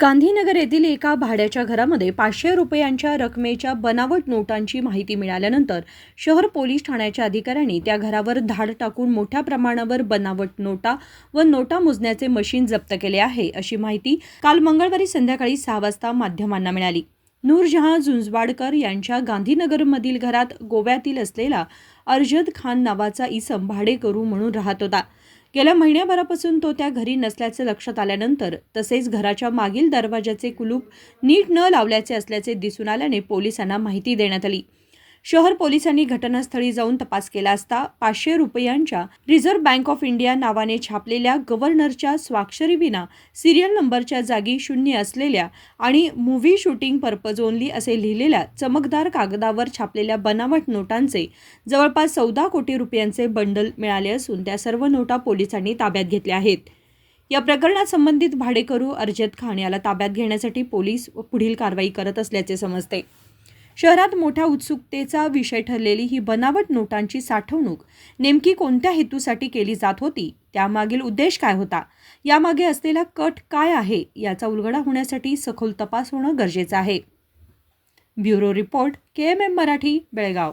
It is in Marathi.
गांधीनगर येथील एका भाड्याच्या घरामध्ये पाचशे रुपयांच्या रकमेच्या बनावट नोटांची माहिती मिळाल्यानंतर शहर पोलीस ठाण्याच्या अधिकाऱ्यांनी त्या घरावर धाड टाकून मोठ्या प्रमाणावर बनावट नोटा व नोटा मोजण्याचे मशीन जप्त केले आहे अशी माहिती काल मंगळवारी संध्याकाळी सहा वाजता माध्यमांना मिळाली. नूरजहां झुंजवाडकर यांच्या गांधीनगरमधील घरात गोव्यातील असलेला अर्जद खान नावाचा इसम भाडेकरू म्हणून राहत होता. गेल्या महिन्याभरापासून तो त्या घरी नसल्याचे लक्षात आल्यानंतर तसेच घराच्या मागील दरवाजाचे कुलूप नीट न लावल्याचे असल्याचे दिसून आल्याने पोलिसांना माहिती देण्यात आली. शहर पोलिसांनी घटनास्थळी जाऊन तपास केला असता पाचशे रुपयांच्या रिझर्व्ह बँक ऑफ इंडिया नावाने छापलेल्या गव्हर्नरच्या स्वाक्षरीविना सिरियल नंबरच्या जागी शून्य असलेल्या आणि मूव्ही शूटिंग पर्पज ओनली असे लिहिलेल्या चमकदार कागदावर छापलेल्या बनावट नोटांचे जवळपास चौदा कोटी रुपयांचे बंडल मिळाले असून त्या सर्व नोटा पोलिसांनी ताब्यात घेतल्या आहेत. या प्रकरणात संबंधित भाडेकरू अर्जद खान याला ताब्यात घेण्यासाठी पोलीस पुढील कारवाई करत असल्याचे समजते. शहरात मोठ्या उत्सुकतेचा विषय ठरलेली ही बनावट नोटांची साठवणूक नेमकी कोणत्या हेतूसाठी केली जात होती? त्यामागील उद्देश काय होता? यामागे असलेला कट काय आहे? याचा उलगडा होण्यासाठी सखोल तपास होणं गरजेचं आहे. Bureau report K M M Marathi Belgaum.